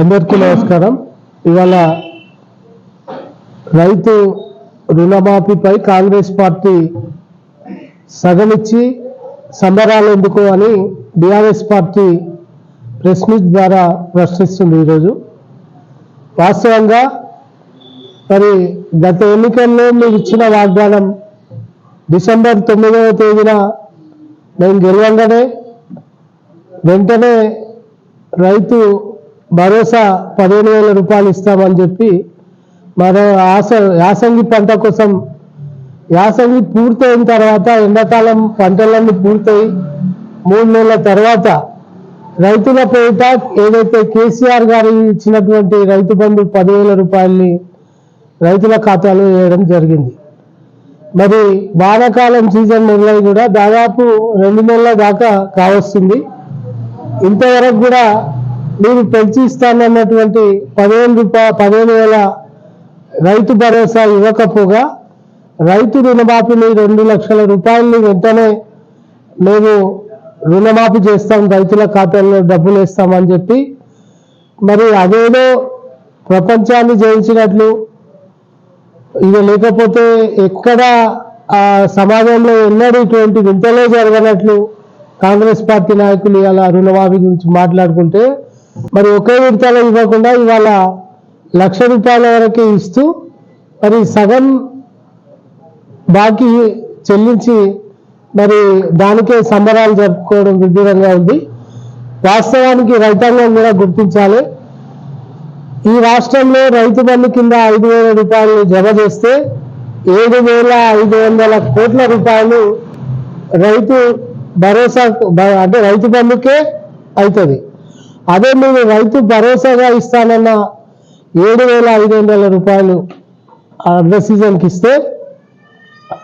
అందరికీ నమస్కారం. ఇవాళ రైతు రుణమాఫీపై కాంగ్రెస్ పార్టీ సగమిచ్చి సంబరాలు ఎందుకు అని బీఆర్ఎస్ పార్టీ ప్రెస్ మీట్ ద్వారా ప్రశ్నిస్తుంది ఈరోజు. వాస్తవంగా మరి గత ఎన్నికల్లో మీరు ఇచ్చిన వాగ్దానం డిసెంబర్ తొమ్మిదవ తేదీన మేము గెలవంగానే వెంటనే రైతు భరోసా పదిహేను వేల రూపాయలు ఇస్తామని చెప్పి మరో ఆస యాసంగి పంట కోసం యాసంగి పూర్తయిన తర్వాత ఎండాకాలం పంటలన్నీ పూర్తయి మూడు నెలల తర్వాత రైతుల పేరిట ఏదైతే కేసీఆర్ గారు ఇచ్చినటువంటి రైతు బంధు పదివేల రూపాయల్ని రైతుల ఖాతాలో వేయడం జరిగింది. మరి వానాకాలం సీజన్ మొదలై కూడా దాదాపు రెండు నెలల దాకా కావస్తుంది. ఇంతవరకు కూడా మీరు పెంచి ఇస్తానన్నటువంటి పదిహేను రూపాయ పదిహేను వేల రైతు భరోసా ఇవ్వకపోగా రైతు రుణమాఫీని రెండు లక్షల రూపాయలని వెంటనే మేము రుణమాఫీ చేస్తాం రైతుల ఖాతాల్లో డబ్బులు వేస్తామని చెప్పి. మరి అదేదో ప్రపంచాన్ని జయించినట్లు ఇది లేకపోతే ఎక్కడ ఆ సమాజంలో ఎన్నడూ ఇటువంటి వింతలే జరగనట్లు కాంగ్రెస్ పార్టీ నాయకులు ఇలా రుణమాఫీ గురించి మాట్లాడుకుంటే మరి ఒకే విడతలో ఇవ్వకుండా ఇవాళ లక్ష రూపాయల వరకే ఇస్తూ మరి సగం బాకీ చెల్లించి మరి దానికే సంబరాలు జరుపుకోవడం విడ్డూరంగా ఉంది. వాస్తవానికి రైతాంగం కూడా గుర్తించాలి. ఈ రాష్ట్రంలో రైతు బంధు కింద ఐదు వేల రూపాయలు జమ చేస్తే ఏడు వేల ఐదు వందల కోట్ల రూపాయలు రైతు భరోసా అంటే రైతు బంధుకే అవుతుంది. అదే మీరు రైతు భరోసాగా ఇస్తానన్న ఏడు వేల ఐదు వందల రూపాయలు అర్ధ సీజన్కి ఇస్తే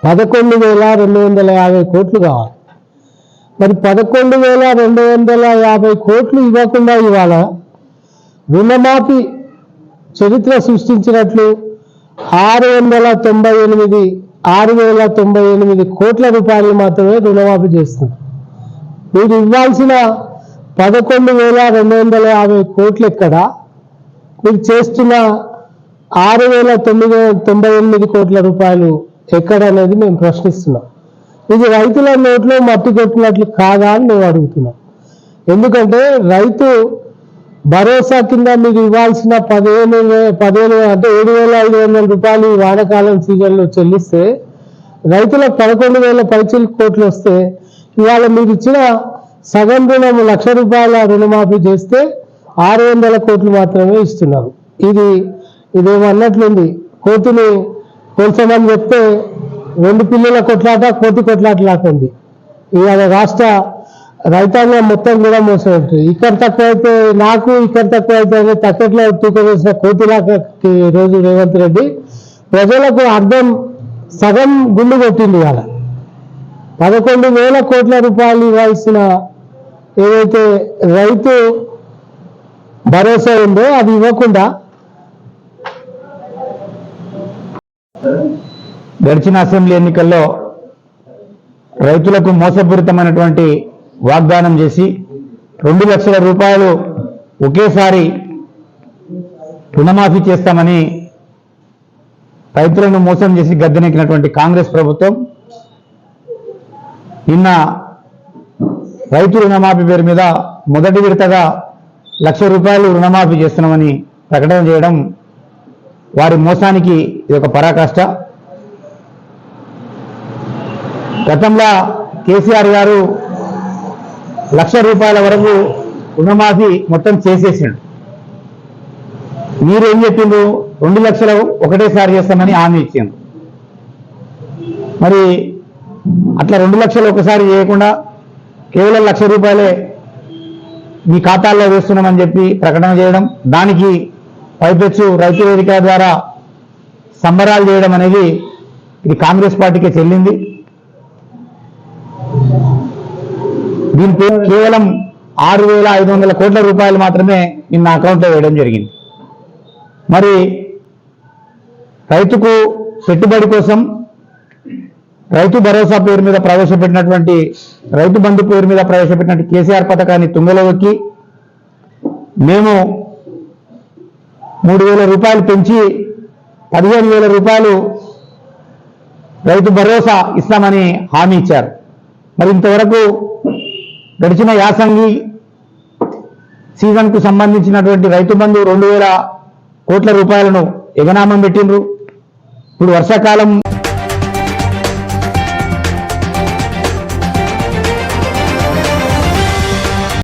పదకొండు వేల రెండు వందల యాభై కోట్లు కావాలి. మరి పదకొండు వేల రెండు వందల యాభై కోట్లు ఇవ్వకుండా ఇవాళ రుణమాఫీ చరిత్ర సృష్టించినట్లు ఆరు వందల తొంభై ఎనిమిది ఆరు వేల తొంభై ఎనిమిది కోట్ల రూపాయలు మాత్రమే రుణమాఫీ చేస్తుంది మీరు ఇవ్వాల్సిన పదకొండు వేల రెండు వందల యాభై కోట్లు ఎక్కడ మీరు చేస్తున్న ఆరు వేల తొమ్మిది తొంభై ఎనిమిది కోట్ల రూపాయలు ఎక్కడ అనేది మేము ప్రశ్నిస్తున్నాం. ఇది రైతుల నోట్లో మట్టి కొట్టినట్లు కాదా అని మేము అడుగుతున్నాం. ఎందుకంటే రైతు భరోసా కింద మీకు ఇవ్వాల్సిన పదిహేను పదిహేను అంటే ఏడు వేల ఐదు వందల రూపాయలు ఈ సీజన్లో చెల్లిస్తే రైతులకు పదకొండు వేల పైచీల కోట్లు వస్తే ఇవాళ మీరు ఇచ్చిన సగం రుణం లక్ష రూపాయల రుణమాఫీ చేస్తే ఆరు వందల కోట్లు మాత్రమే ఇస్తున్నారు. ఇది ఇదేమన్నట్లుంది కోతిని కొంచెమని చెప్తే రెండు పిల్లల కొట్లాట కోతి కొట్లాట లాకుంది. ఇవాళ రాష్ట్ర రైతాంగం మొత్తం కూడా మోసం ఉంటుంది ఇక్కడ తక్కువ అయితే నాకు ఇక్కడ తక్కువ అయితే తక్కట్లో తూకం వేసిన కోతిలాగా రోజు రేవంత్ రెడ్డి ప్రజలకు అర్థం సగం గుండు కొట్టింది ఇవాళ. పదకొండు వేల కోట్ల రూపాయలు ఇవ్వాల్సిన ఏదైతే రైతు భరోసా ఉందో అది ఇవ్వకుండా గడిచిన అసెంబ్లీ ఎన్నికల్లో రైతులకు మోసపూరితమైనటువంటి వాగ్దానం చేసి రెండు లక్షల రూపాయలు ఒకేసారి రుణమాఫీ చేస్తామని రైతులను మోసం చేసి గద్దెనెక్కినటువంటి కాంగ్రెస్ ప్రభుత్వం నిన్న రైతు రుణమాఫీ పేరు మీద మొదటి విడతగా లక్ష రూపాయలు రుణమాఫీ చేస్తున్నామని ప్రకటన చేయడం వారి మోసానికి ఇది ఒక పరాకాష్ట. గతంలో కేసీఆర్ గారు లక్ష రూపాయల వరకు రుణమాఫీ మొత్తం చేసేసిండు. మీరు ఏం చెప్పిండు రెండు లక్షలు ఒకటేసారి చేస్తామని హామీ ఇచ్చిండు. మరి అట్లా రెండు లక్షలు ఒకసారి చేయకుండా కేవలం లక్ష రూపాయలే మీ ఖాతాల్లో వేస్తున్నామని చెప్పి ప్రకటన చేయడం దానికి పైపెచ్చు రైతు వేదిక ద్వారా సంబరాలు చేయడం అనేది ఇది కాంగ్రెస్ పార్టీకి చెల్లింది. దీనిపై కేవలం ఆరు వేల ఐదు వందల కోట్ల రూపాయలు మాత్రమే నిన్న అకౌంట్లో వేయడం జరిగింది. మరి రైతుకు పెట్టుబడి కోసం రైతు భరోసా పేరు మీద ప్రవేశపెట్టినటువంటి రైతు బంధు పేరు మీద ప్రవేశపెట్టినటువంటి కేసీఆర్ పథకాన్ని తుంగలో ఎక్కి మేము మూడు వేల రూపాయలు పెంచి పదిహేను వేల రూపాయలు రైతు భరోసా ఇస్తామని హామీ ఇచ్చారు. మరి ఇంతవరకు గడిచిన యాసంగి సీజన్కు సంబంధించినటువంటి రైతు బంధు రెండు వేల కోట్ల రూపాయలను ఎగనామం పెట్టిండ్రు. ఇప్పుడు వర్షాకాలం